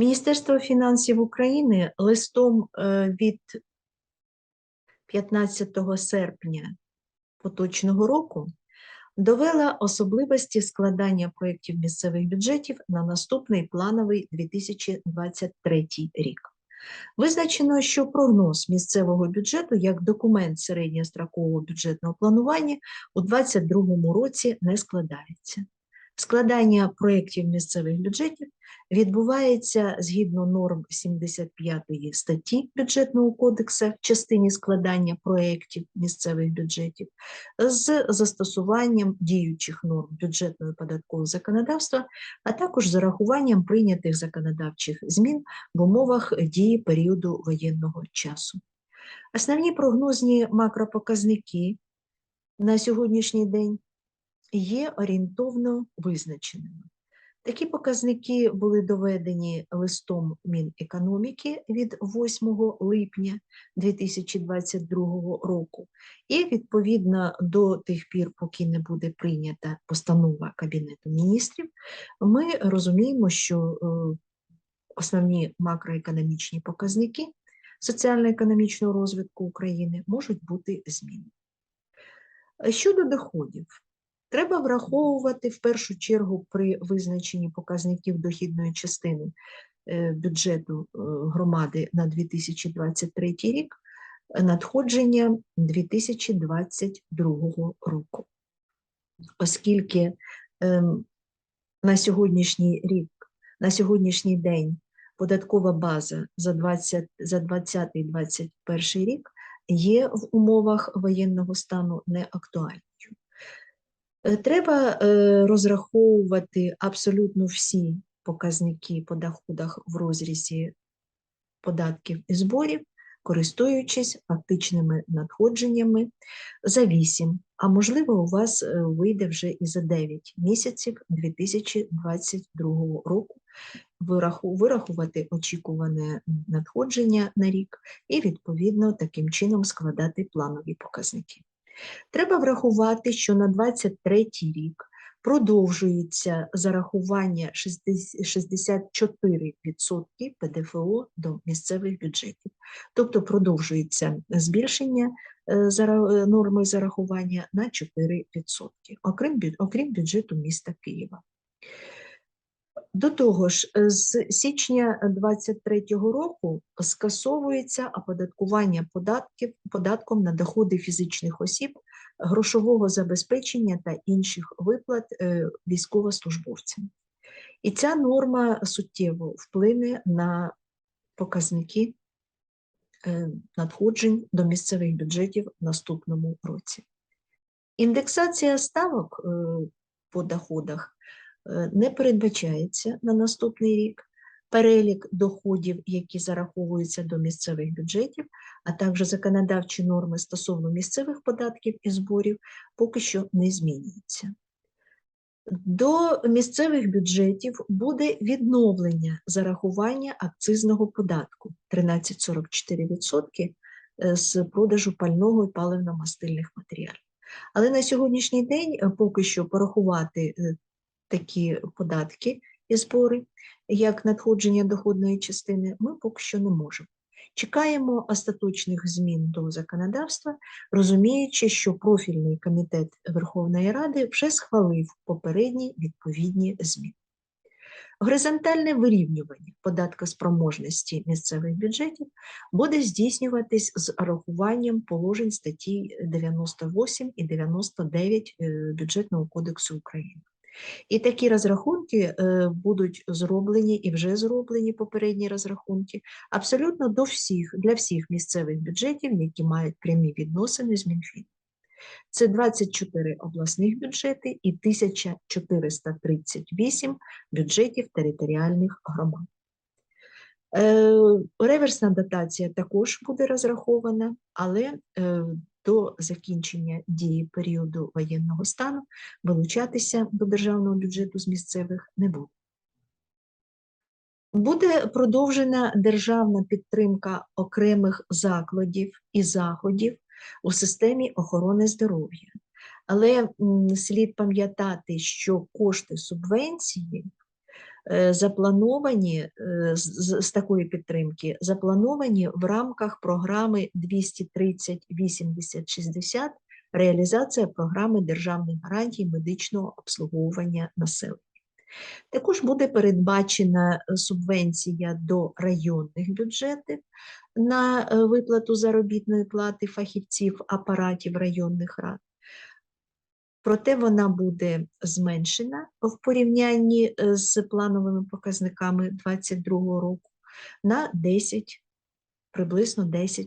Міністерство фінансів України листом е, від 15 серпня поточного року довела особливості складання проєктів місцевих бюджетів на наступний плановий 2023 рік. Визначено, що прогноз місцевого бюджету як документ середньострокового бюджетного планування у 2022 році не складається. Складання проєктів місцевих бюджетів відбувається згідно норм 75 статті Бюджетного кодексу в частині складання проєктів місцевих бюджетів з застосуванням діючих норм бюджетного податкового законодавства, а також з урахуванням прийнятих законодавчих змін в умовах дії періоду воєнного часу. Основні прогнозні макропоказники на сьогоднішній день є орієнтовно визначеними. Такі показники були доведені листом Мінекономіки від 8 липня 2022 року, і відповідно до тих пір, поки не буде прийнята постанова Кабінету міністрів, ми розуміємо, що е, основні макроекономічні показники соціально-економічного розвитку України можуть бути змінені. Щодо доходів, Треба враховувати в першу чергу при визначенні показників дохідної частини е, бюджету е, громади на 2023 рік надходження 2022 року, оскільки ем, на сьогоднішній рік, на сьогоднішній день податкова база за 20 за 2021 рік є в умовах воєнного стану неактуальною. Е, Треба е, розраховувати абсолютно всі показники по доходах в розрізі податків і зборів, користуючись фактичними надходженнями за 8, а можливо, у вас е, вийде вже і за 9 місяців 2022 року вирахувати очікуване надходження на рік і, відповідно, таким чином складати планові показники. Треба врахувати, що на 23 рік продовжується зарахування 60 64% ПДФО до місцевих бюджетів, тобто продовжується збільшення е, е, норми зарахування на 4%, окрім бюджету міста Києва. До того ж, е, з січня 2023 року скасовується оподаткування податків податком на доходи фізичних осіб, грошового забезпечення та інших виплат е, військовослужбовцям. І ця норма суттєво вплине на показники е, надходжень до місцевих бюджетів в наступному році. Індексація ставок по доходах не передбачається на наступний рік. Перелік доходів, які зараховуються до місцевих бюджетів, а також законодавчі норми стосовно місцевих податків і зборів, поки що не змінюються. До місцевих бюджетів буде відновлення зарахування акцизного податку 13,44% е, з продажу пального і паливно-мастильних матеріалів. Але на сьогоднішній день е, поки що порахувати е, такі податки і збори, як надходження доходної частини, ми поки що не можемо. Чекаємо остаточних змін до законодавства, розуміючи, що профільний комітет Верховної Ради вже схвалив попередні відповідні зміни. Горизонтальне вирівнювання податкоспроможності місцевих бюджетів буде здійснюватись з урахуванням положень статті 98 і 99 е, Бюджетного кодексу України. І такі розрахунки е, будуть зроблені і вже зроблені попередні розрахунки абсолютно до всіх, для всіх місцевих бюджетів, які мають прямі відносини з Мінфіном. Це 24 обласних бюджети і 1438 бюджетів територіальних громад. Е, Реверсна дотація також буде розрахована, але е, до закінчення дії періоду воєнного стану вилучатися до державного бюджету з місцевих не буде. Буде продовжена державна підтримка окремих закладів і заходів у системі охорони здоров'я. Але слід пам'ятати, що кошти субвенції заплановані е, з, з- такої підтримки, заплановані в рамках програми 230 80 60 реалізація програми державних гарантій медичного обслуговування населення. Також буде передбачена е, субвенція до районних бюджетів на е, виплату заробітної плати фахівців апаратів районних рад. Проте вона буде зменшена в порівнянні е, з плановими показниками 2022 року на 10, приблизно 10%.